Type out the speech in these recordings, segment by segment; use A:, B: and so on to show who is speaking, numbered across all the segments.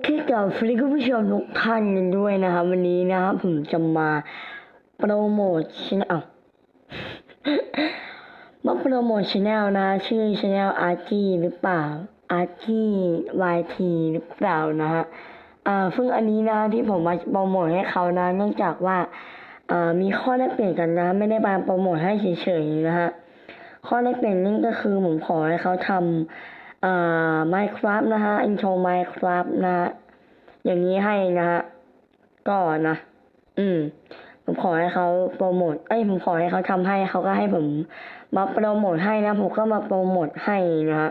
A: เคกับฟรีคุณผู้ชมทุกท่านกันด้วยนะครับ วันนี้นะครับผมจะมาโปรโมทชแนลมาโปรโมทชแนลนะ ชื่อชแนลอาร์จีหรือเปล่าอาร์จีวายทีหรือเปล่านะฮะอ่าซึ่งอันนี้นะที่ผมมาโปรโมทให้เขานะ เนื่องจากว่าอ่ามีข้อแลกเปลี่ยนกันนะ ไม่ได้มาโปรโมทให้เฉยๆนะฮะข้อแลกเปลี่ยนนี่ก็คือผมขอให้เขาทำ อ่า Minecraft นะฮะ intro Minecraft นะฮะ อย่างนี้ให้นะฮะ ก็นะ อืม ผมขอให้เขาโปรโมท เอ้ย ผมขอให้เขาทำให้ เขาก็ให้ผมมาโปรโมทให้นะ ผมก็มาโปรโมทให้นะฮะ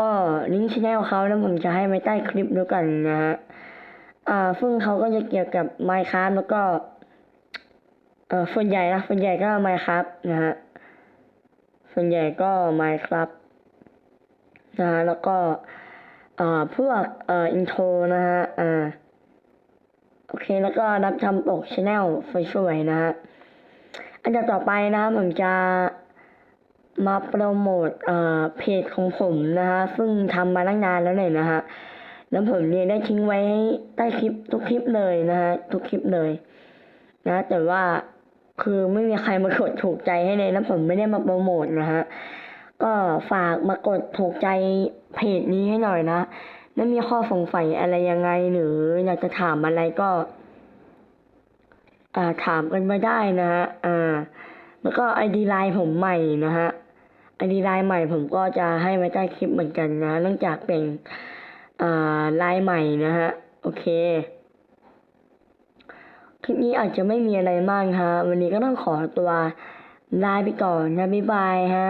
A: ก็ลิงก์ชแนลเขาแล้วผมจะให้ไว้ใต้คลิปด้วยกันนะฮะ อ่าซึ่งเขาก็จะเกี่ยวกับ Minecraft แล้วก็ เอ่อส่วนใหญ่นะส่วนใหญ่ก็ Minecraft นะฮะ ส่วนใหญ่ก็ Minecraft นะฮะแล้วก็เอ่าพวกเอ่ออินโทรนะฮะอ่าโอเคแล้วก็รับทำปกชแนลสวยๆนะฮะอันดับต่อไปนะผมจะมาโปรโมทเอ่อเพจของผมนะฮะซึ่งทำมาตั้งนานแล้วเลยนะฮะแล้วผมเนี่ยได้ทิ้งไว้ใต้คลิปทุกคลิปเลยนะฮะทุกคลิปเลย นะ แต่ว่าคือไม่มีใครมากดถูกใจให้เลยแล้วผมไม่ได้มาโปรโมทนะฮะ ก็ฝากมากดถูกใจเพจนี้ให้หน่อยนะแล้วมีข้อสงสัยอะไรยังไงหรืออยากจะถามอะไรก็ อ่าถามกันมาได้นะฮะอ่า แล้วก็ไอดีไลน์ผมใหม่นะฮะไอดีไลน์ใหม่ผมก็จะให้ไว้ใต้คลิปเหมือนกันนะเนื่องจากเป็นอ่าไลน์ใหม่นะฮะโอเคคลิปนี้อาจจะไม่มีอะไรมากฮะ วันนี้ก็ต้องขอตัวลาไปก่อนนะบ๊ายบายฮะ